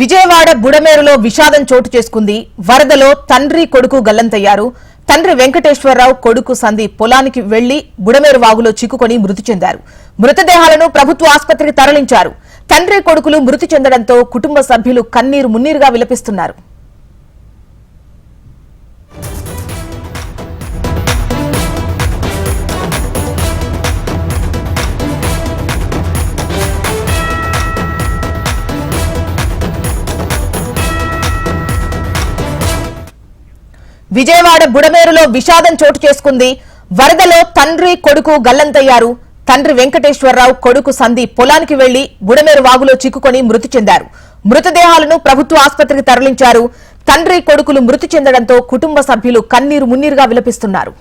విజయవాడ బుడమేరులో విషాదం చోటు చేసుకుంది. వరదలో తండ్రి కొడుకు గల్లంతయ్యారు. తండ్రి వెంకటేశ్వరరావు కొడుకు సందీప్ పొలానికి వెళ్ళి బుడమేరు వాగులో చిక్కుకొని మృతి చెందారు. మృతదేహాలను ప్రభుత్వ ఆసుపత్రికి తరలించారు. తండ్రి కొడుకులు మృతి చెందడంతో కుటుంబ సభ్యులు కన్నీరు మున్నీరుగా విలపిస్తున్నారు. విజయవాడ బుడమేరులో విషాదం చోటు చేసుకుంది. వరదలో తండ్రి కొడుకు గల్లంతయ్యారు. తండ్రి వెంకటేశ్వరరావు కొడుకు సందీప్ పొలానికి వెళ్ళి బుడమేరు వాగులో చిక్కుకొని మృతి చెందారు. మృతదేహాలను ప్రభుత్వ ఆసుపత్రికి తరలించారు. తండ్రి కొడుకులు మృతి చెందడంతో కుటుంబ సభ్యులు కన్నీరు మున్నీరుగా విలపిస్తున్నారు.